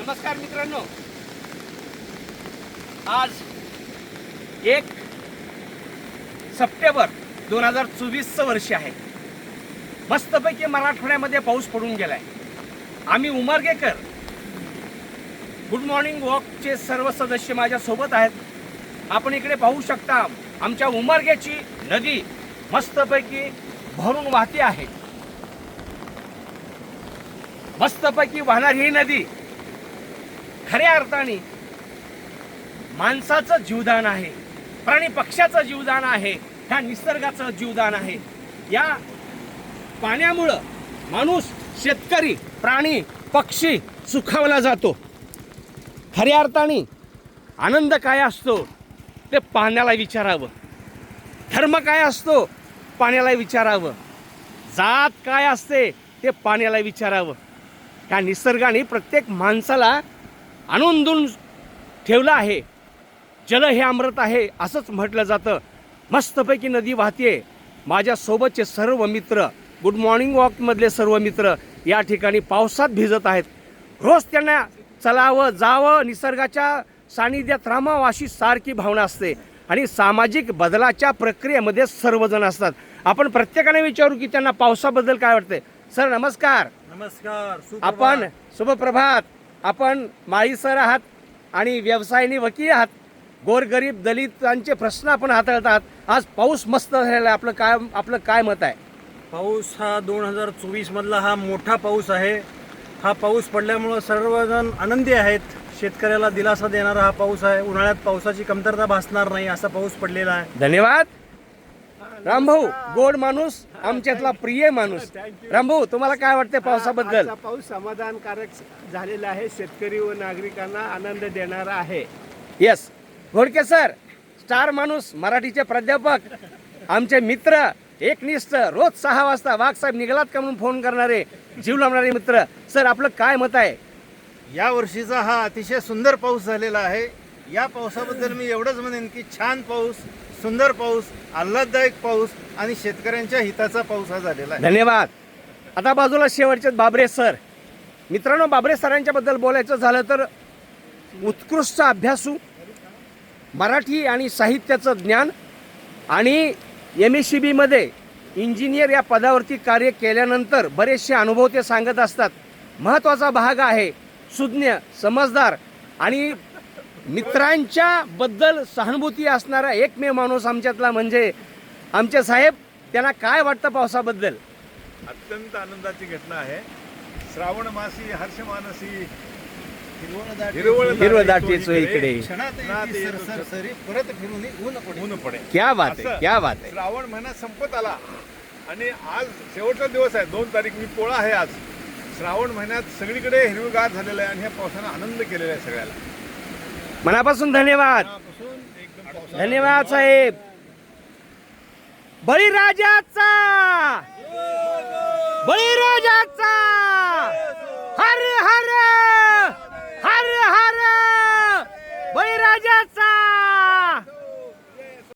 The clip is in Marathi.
नमस्कार मित्रांनो. आज एक सप्टेंबर दोन हजार चोवीसचं वर्ष आहे. मस्तपैकी मराठवाड्यामध्ये पाऊस पडून गेलाय. आम्ही उमरगेकर गुड मॉर्निंग वॉकचे सर्व सदस्य माझ्यासोबत आहेत. आपण इकडे पाहू शकता आमच्या उमरगेची नदी मस्तपैकी भरून वाहते आहे. मस्तपैकी वाहणारी ही नदी खऱ्या अर्थाने माणसाचं जीवदान आहे प्राणी पक्षाचं जीवदान आहे ह्या निसर्गाचं जीवदान आहे. या पाण्यामुळं माणूस शेतकरी प्राणी पक्षी सुखावला जातो. खऱ्या अर्थाने आनंद काय असतो ते पाण्याला विचारावं. धर्म काय असतो पाण्याला विचारावं. जात काय असते ते पाण्याला विचारावं. ह्या निसर्गाने प्रत्येक माणसाला आनंदून ठेवलं आहे. जल हे अमृत आहे असंच म्हटलं जातं. मस्तपैकी नदी वाहते माझ्यासोबतचे सर्व मित्र गुड मॉर्निंग वॉकमधले सर्व मित्र या ठिकाणी पावसात भिजत आहेत. रोज त्यांना चलावं जावं निसर्गाच्या सानिध्यात राहावं अशी सारखी भावना असते. आणि सामाजिक बदलाच्या प्रक्रियेमध्ये सर्वजण असतात. आपण प्रत्येकाने विचारू की त्यांना पावसाबद्दल काय वाटते सर नमस्कार. नमस्कार. आपण शुभप्रभात. आपण माळी सर आहात आणि व्यवसायाने वकील आहात. गोरगरीब दलितांचे प्रश्न आपण हाताळत आहात आज पाऊस मस्त झालेला आहे. आपलं काय आपलं काय मत आहे? पाऊस हा दोन हजार चोवीस मधला हा मोठा पाऊस आहे. हा पाऊस पडल्यामुळं सर्वजण आनंदी आहेत. शेतकऱ्याला दिलासा देणारा हा पाऊस आहे. उन्हाळ्यात पावसाची कमतरता भासणार नाही असा पाऊस पडलेला आहे. धन्यवाद. रामभाऊ गोड माणूस आमच्यातला प्रिय माणूस. रामभाऊ तुम्हाला काय वाटते पावसाबद्दल? पाऊस समाधानकारक झालेला आहे. शेतकरी व नागरिकांना आनंद देणारा आहे. येस घोडके सर स्टार माणूस मराठीचे प्राध्यापक आमचे मित्र एकनिष्ठ रोज सहा वाजता वाघ साहेब निघालात का म्हणून फोन करणारे जीव लावणारे मित्र. सर आपलं काय मत आहे? या वर्षीचा हा अतिशय सुंदर पाऊस झालेला आहे. या पावसाबद्दल मी एवढंच म्हणेन की छान पाऊस सुंदर पाऊस आल्हाददायक पाऊस आणि शेतकऱ्यांच्या हिताचा पाऊस हा झालेला आहे. धन्यवाद. आता बाजूला शेवटचे बाबरे सर. मित्रांनो बाबरे सरांच्या बद्दल बोलायचं झालं तर उत्कृष्ट अभ्यासू मराठी आणि साहित्याचं ज्ञान आणि एम एस सी बीमध्ये इंजिनियर या पदावरती कार्य केल्यानंतर बरेचसे अनुभव ते सांगत असतात. महत्त्वाचा भाग आहे सुज्ञ समजदार आणि मित्रांच्या बद्दल सहानुभूती असणारा एकमेव माणूस आमच्यातला म्हणजे आमचे साहेब त्यांना काय वाटतं पावसाबद्दल? अत्यंत आनंदाची घटना आहे. श्रावण मासी हिरवळ दाटीचो इकडे. येतो सरसरी परत फिरून ऊन पडे ऊन पडे क्या बात आहे क्या बात आहे. श्रावण महिना संपत आला. आणि आज शेवटचा दिवस आहे. दोन तारीख मी पोळा आहे आज. श्रावण महिन्यात सगळीकडे हिरवीगार झालेलं आहे आणि ह्या पावसानं आनंद केलेला आहे सगळ्याला. मनापासून धन्यवाद. धन्यवाद साहेब. बळीराजाचा. बळीराजाचा. हर हर हर हर